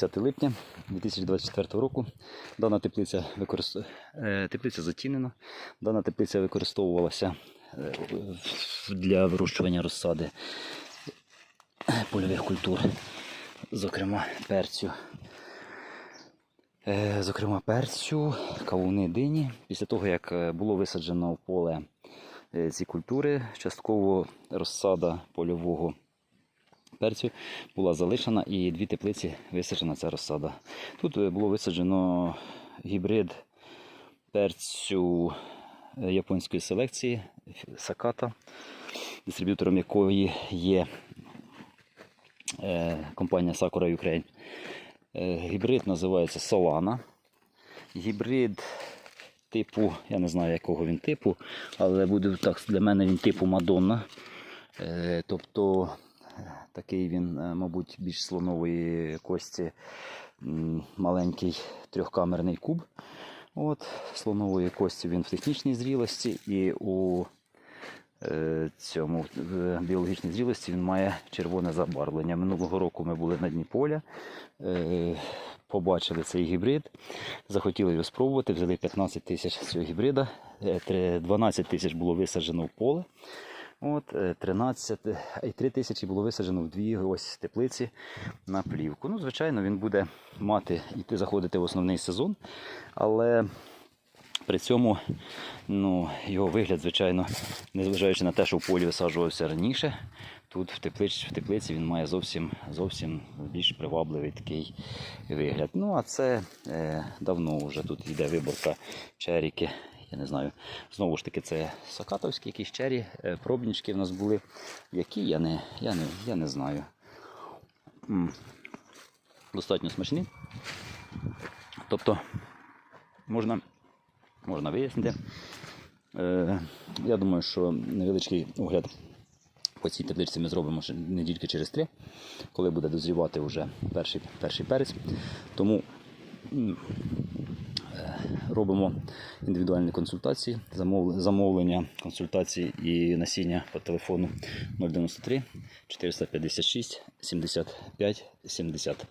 10 липня 2024 року. Дана теплиця, використ... е, теплиця затінена. Дана теплиця використовувалася е, для вирощування розсади польових культур, зокрема перцю. Е, Зокрема, перцю, кавуни дині. Після того, як було висаджено в поле ці культури, частково розсада польового перцю була залишена і дві теплиці висаджена ця розсада. Тут е, було висаджено гібрид перцю е, японської селекції Саката, дистриб'ютором якої є е, компанія Sakura Ukraine. Гібрид називається Solana. Гібрид типу, я не знаю якого він типу, але буде так, для мене він типу Мадонна. Тобто такий він, е, мабуть, більш слонової кості, маленький трьохкамерний куб. От, слонової кості він в технічній зрілості і у е, цьому в біологічній зрілості він має червоне забарвлення. Минулого року ми були на дні поля, е, побачили цей гібрид, захотіли його спробувати, взяли 15 тисяч цього гібрида, е, 12 тисяч було висаджено в поле. От, е, 13, е, і 3 тисячі було висаджено в дві ось теплиці на плівку. Ну, звичайно, він буде мати йти заходити в основний сезон, але при цьому ну, його вигляд, звичайно, незважаючи на те, що в полі висаджувався раніше, тут в теплиці, в теплиці він має зовсім, зовсім більш привабливий такий вигляд. Ну, а це е, давно вже тут йде виборка черіки. Я не знаю, знову ж таки, це сакатовські якісь чері, е, пробнички в нас були. Які я не, я не, я не знаю. Достатньо смачні. Тобто можна можна вияснити. Е, я думаю, що невеличкий огляд по цій табличці ми зробимо ще недільки через три, коли буде дозрівати вже перший, перший перець. Тому робимо індивідуальні консультації, замовлення консультації і насіння по телефону 093 456 75 70.